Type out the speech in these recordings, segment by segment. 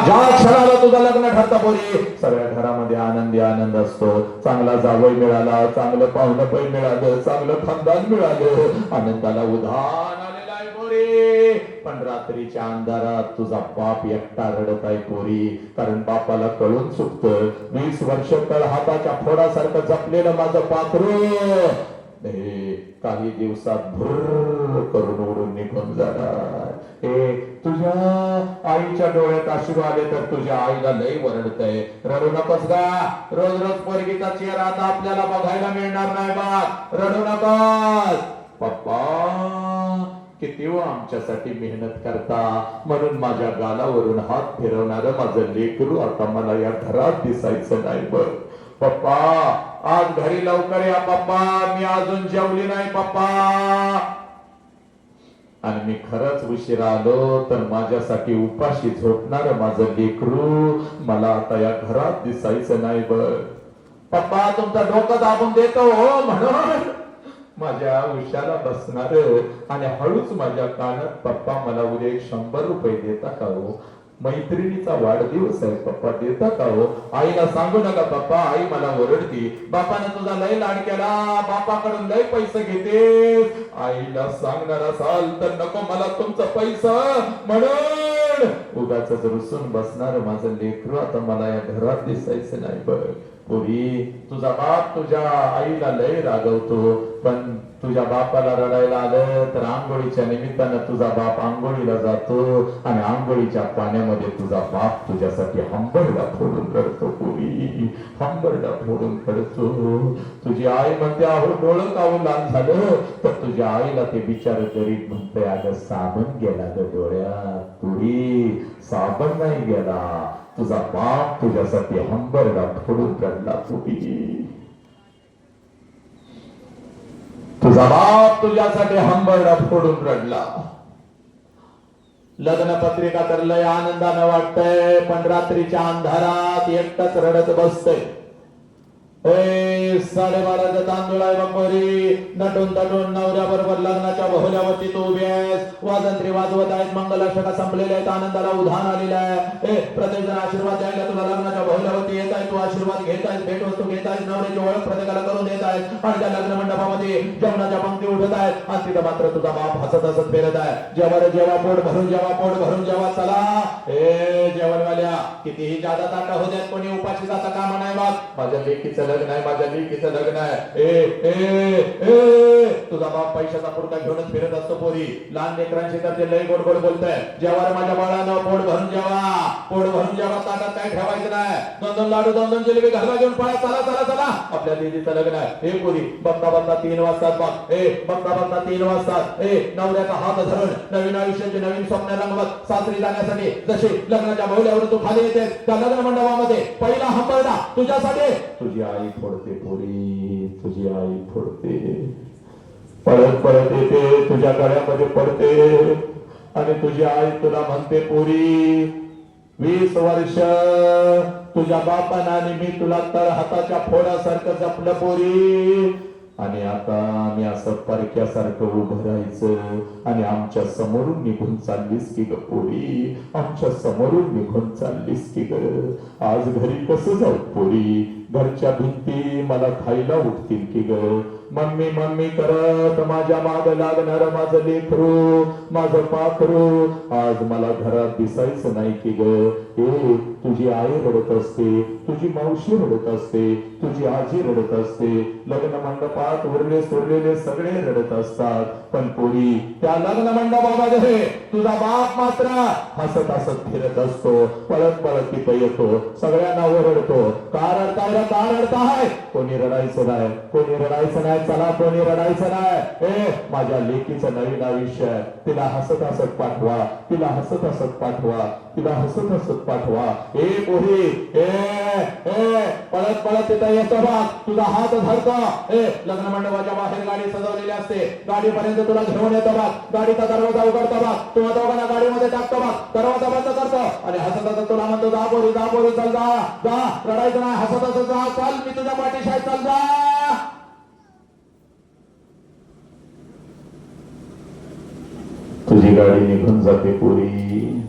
ज्या क्षणाला तुझं लग्न ठरतं पोरी सगळ्या घरामध्ये आनंदी आनंद असतो. चांगला जावई मिळाला चांगलं पाहुणं पै मिळालं चांगलं खानदान मिळालं. आनंदाला उधाण आलेला आहे पोरी. पण रात्रीच्या अंधारात तुझा बाप एकटा रडत आहे पोरी. कारण बापाला कळून चुकत. वीस वर्ष तळ हाताच्या फोडासारखं जपलेलं माझं पात्र. हे काही दिवसात भर करून उडून निघून जाणार हे तुझ्या आईच्या डोळ्यात अश्रू आले तर तुझ्या आईला लय वरडतय. रडू नकोस का रोज रोज पोरगीचा चेहरा आता आपल्याला बघायला मिळणार नाही बा. रडू नकोस. पप्पा किती व आमच्यासाठी मेहनत करता. म्हणून माझ्या गालावरून हात फिरवणार माझं लेकरू आता मला या घरात दिसायचं नाही बघ. पप्पा आज घरी लवकर या पप्पा. मी अजून जेवली नाही पप्पा. आणि मी खरंच उशिरा आलो तर माझ्यासाठी उपाशी झोपणार माझं लेकरू. मला आता या घरात दिसायचं नाही बघ पप्पा तुमचं डोकं दाबून देतो हो म्हणून. माझ्या उशाला बसणार. आणि हळूच माझ्या कानात पप्पा मला उद्या एक शंभर रुपये देता का हो? मैत्रिणीचा वाढदिवस आहे पप्पा देता का हो? आईला सांगू नका पप्पा आई मला ओरडती. बापाने तुझा लय लाड केला बापाकडून लय पैसे घेते आईला सांगणार असाल तर नको मला तुमचा पैसा. म्हणून उगाच रुसून बसणार माझं लेकरू आता मला या घरात दिसायचं नाही बघ पुरी तुझा बाप तुझ्या आईला लय रागवतो. पण तुझ्या बापाला रडायला आलं तर आंघोळीच्या निमित्तानं तुझा बाप आंघोळीला जातो आणि आंघोळीच्या पाण्यामध्ये तुझा बाप तुझ्यासाठी हंबरडा फोडून करतो पुरी. हंबरडा फोडून करतो. तुझी आई म्हणते अहो डोळं कावून लहान झालं? तर तुझ्या आईला ते बिचार गरीब म्हणते अगं साबण गेला ग डोळ्यात पुरी साबण नाही गेला. तुझा बाप तुझ्यासाठी हंबरडा फोडून रडला पुरी तुझा बाप तुझ्यासाठी हंबरडा फोडून रडला. लग्न पत्रिका तर लय आनंदानं वाटतंय पण रात्रीच्या अंधारात एकटाच रडत बसतय. ए साडेबाराचा तांदूळ आहे बंबरी नटून तटून नवऱ्या बरोबर लग्नाच्या बहुल्यावरती तो उभी आहेस. वाजंत्री वाजवत आहेत मंगलाष्टका संपलेल्या आहेत आनंदाला उधाण आलेला आहे. ए प्रत्येक जण आशीर्वाद द्यायला तुला लग्नाच्या बहुल्यावरती. येत आहे तू आशीर्वाद घेत आहेस भेटवस्तू घेत आहेस नवऱ्याची ओळख प्रत्येकाला करून देत आहेस आणि त्या लग्न मंडपामध्ये जेवणाच्या पंक्ती उठत आहेत. आणि तिथं मात्र तुझा बाप हसत हसत फिरत आहे. जेवण जेव्हा पोट भरून जेव्हा पोट भरून जेव्हा चला. ए जेवणवाल्या कितीही जादा ताटा होत्यात कोणी उपाशी जाता कामा नाही बाप. माझ्या लेकीचं लग्न आहे माझ्या लेकीचं लग्न आहे. ए ए ए. तुझा बाप पैशाचा पुरता घेऊनच फिरत असतो पोरी. लहान लेकरांशी तर ते लय गोड गोड बोलताय. जेव्हा माझ्या बाळानं पोट भरून जेवा पोट भरून जेव्हा ताटात काय ठेवायचं नाही. दोन दोन लाडू दोन दोन जिलेबी घरला घेऊन पळा चला चला चला. आपल्या दीदीचं लग्न आहे. हे पोरी बघता बघता तीन वाजतात बघ. ए बघता बघता तीन वाजतात. ए नवऱ्याचा हात धरून नवीन आयुष्याचे नवीन स्वप्न रंगवत सासरी जाण्यासाठी जसे लग्नाच्या बहुल्यावर तू खाली येते त्या लग्न मंडपामध्ये पहिला हंबरडा तुझ्यासाठी. तुझी आई फोडते पोरी तुझी आई फोडते. परत परत येते तुझ्या गळ्यामध्ये पडते. आणि तुझी आई तुला म्हणते पोरी वीस वर्ष तुझ्या बापानं आणि मी तुला तर हाताच्या फोडासारखं जपलं पोरी. आणि आता आम्ही असं परक्यासारखं उभं राहायचं आणि आमच्या समोरून निघून चाललीस की ग पोरी? आमच्या समोरून निघून चाललीस की ग? आज घरी कसं जाऊ पोरी? घरच्या भिंती मला खायला उठतील की ग? मम्मी मम्मी करत माझ्या माग लागणार माझं लेकरू माझं पाखरू. आज मला घरात दिसायचं नाही की ग. ए तुझी आई रडत असते तुझी मावशी रडत असते तुझी आजी रडत असते. लग्न मंडपात उरले सोडलेले सगळे रडत असतात. पण पोरी त्या लग्न मंडपामध्ये तुझा बाप मात्र हसत हसत फिरत असतो. पळत पळत तिथं येतो. सगळ्यांना ओरडतो. का रडताय रडता रडताय कोणी रडायचं नाही कोणी रडायचं नाही. चला कोणी रडायचं नाही. ए माझ्या लेकीचं नवीन आयुष्य तिला हसत हसत पाठवा. तिला हसत हसत पाठवा. तिला हसत हसत पाठवा. ए पोरी ए ए पळत पळत तिथं येतो बघ तुझा हात धरतो. ए लग्न मंडपाच्या बाहेर गाडी सजवलेली असते. गाडीपर्यंत तुला घेऊन येतो बघ गाडीचा दरवाजा उघडतो बघ तुला दोघांना गाडीमध्ये टाकतो बघ दरवाजा बंद करतो. आणि हसत हसत तुला म्हणतो जा पोरी जा पोरी चल जा. जा रडायचं नाही. हसत हसत जा. चल मी तुझ्या पाठीशी चल जा. तुझी गाडी निघून जाते पुरी.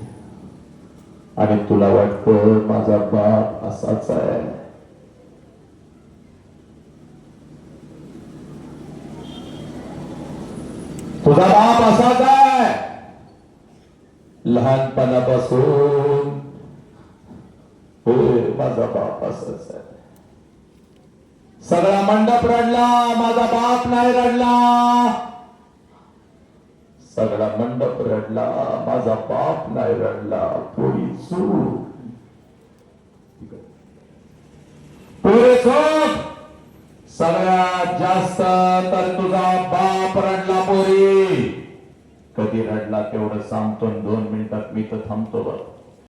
आणि तुला वाटत माझा बाप असाच आहे. तुझा बाप असाच आहे. लहानपणापासून होय माझा बाप असाच आहे. सगळा मंडप रडला माझा बाप नाही रडला. सगळा मंडप रडला माझा बाप नाही रडला थोडी चूक सगळ्यात जास्त तर तुझा बाप रडला पोरी. कधी रडला तेवढं सांगतो दोन मिनिटात मी तर थांबतो बघ.